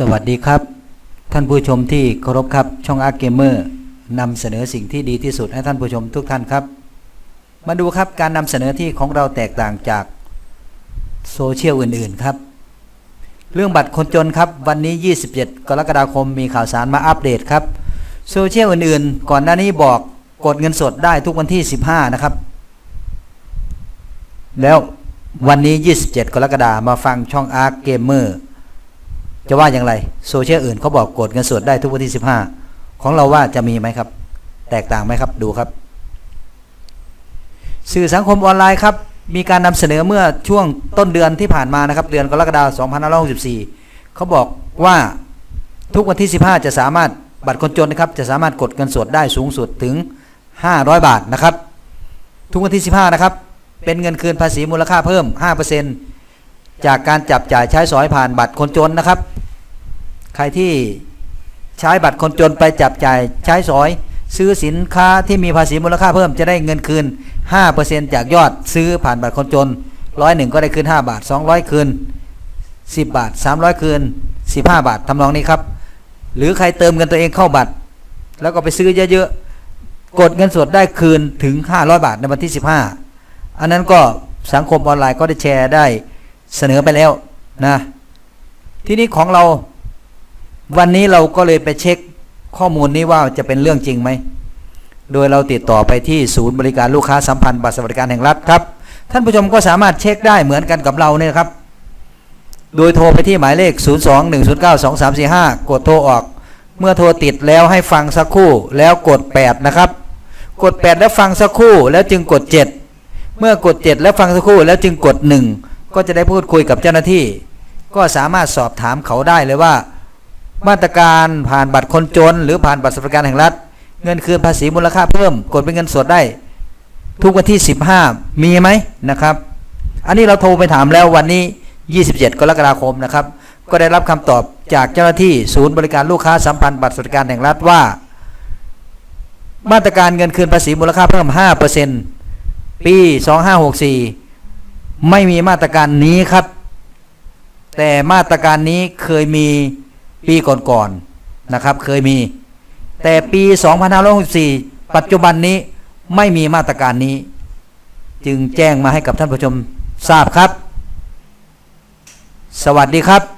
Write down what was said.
สวัสดีครับ ท่านผู้ชมที่เคารพครับช่องอาร์เกมเมอร์นำเสนอสิ่งที่ดีที่สุดให้ท่านผู้ชมทุกท่านครับ มาดูครับการนำเสนอที่ของเราแตกต่างจากโซเชียลอื่นๆครับ เรื่องบัตรคนจนครับ วันนี้ 27 กรกฎาคมมีข่าวสารมาอัปเดตครับโซเชียลอื่นๆ ก่อนหน้านี้บอกกดเงินสดได้ทุกวันที่ 15 นะครับ แล้ววันนี้ 27 กรกฎาคมมาฟังช่องอาร์เกมเมอร์ จะว่าอย่างไรโซเชียลอื่นเขาบอกกดเงินสดได้ทุกวันที่ 15 ของเราว่าจะมีไหมครับ แตกต่างไหมครับดูครับ สื่อสังคมออนไลน์ครับ มีการนำเสนอเมื่อช่วงต้นเดือนที่ผ่านมานะครับ เดือนกรกฎาคม2564เขาบอกว่าทุกวันที่ 15 จะสามารถบัตรคนจนนะครับ จะสามารถกดเงินสดได้สูงสุดถึง 500 บาทนะครับ ทุกวันที่ 15 นะครับ เป็นเงินคืนภาษีมูลค่าเพิ่ม 5%จากการจับจ่ายใช้สอยผ่านบัตรคนจนนะครับ ใครที่ใช้บัตรคนจนไปจับจ่ายใช้สอย ซื้อสินค้าที่มีภาษีมูลค่าเพิ่มจะได้เงินคืน 5%จากยอดซื้อผ่านบัตรคนจนร้อยหนึ่งก็ได้คืน 5 บาท 200 คืน 10 บาท 300 คืน 15 บาททำนองนี้ครับ หรือใครเติมเงินตัวเองเข้าบัตร แล้วก็ไปซื้อเยอะๆ กดเงินสดได้คืนถึง 500 บาทในวันที่ 15 อันนั้นก็สังคมออนไลน์ก็ได้แชร์ได้เสนอไปแล้วนะ ที่นี้ของเรา วันนี้เราก็เลยไปเช็คข้อมูลนี้ว่าจะเป็นเรื่องจริงไหม โดยเราติดต่อไปที่ศูนย์บริการลูกค้าสัมพันธ์บัตรสวัสดิการแห่งรัฐครับ ท่านผู้ชมก็สามารถเช็คได้เหมือนกันกับเราเนี่ยครับ โดยโทรไปที่หมายเลข 021092345 กดโทรออก เมื่อโทรติดแล้วให้ฟังสักครู่แล้วกด 8 นะครับ กด 8 แล้วฟังสักครู่แล้วจึงกด 7 เมื่อกด 7 แล้วฟังสักครู่แล้วจึงกด 1 ก็จะได้พูดคุยกับเจ้าหน้าที่ ก็สามารถสอบถามเขาได้เลยว่า มาตรการผ่านบัตรคนจน หรือผ่านบัตรสวัสดิการแห่งรัฐ เงินคืนภาษีมูลค่าเพิ่มกดเป็นเงินสดได้ ทุกวันที่ 15 มีไหมนะครับ อันนี้เราโทรไปถามแล้ววันนี้ 27 กรกฎาคมนะครับ ก็ได้รับคำตอบจากเจ้าหน้าที่ศูนย์บริการลูกค้าสัมพันธ์บัตรสวัสดิการแห่งรัฐว่า มาตรการเงินคืนภาษีมูลค่าเพิ่ม 5%ปี 2564 ไม่มีมาตรการนี้ครับ แต่มาตรการนี้เคยมี ปีก่อนๆนะครับเคยมี แต่ปี2564ปัจจุบันนี้ไม่มีมาตรการนี้ จึงแจ้งมาให้กับท่านผู้ชมทราบครับ สวัสดีครับ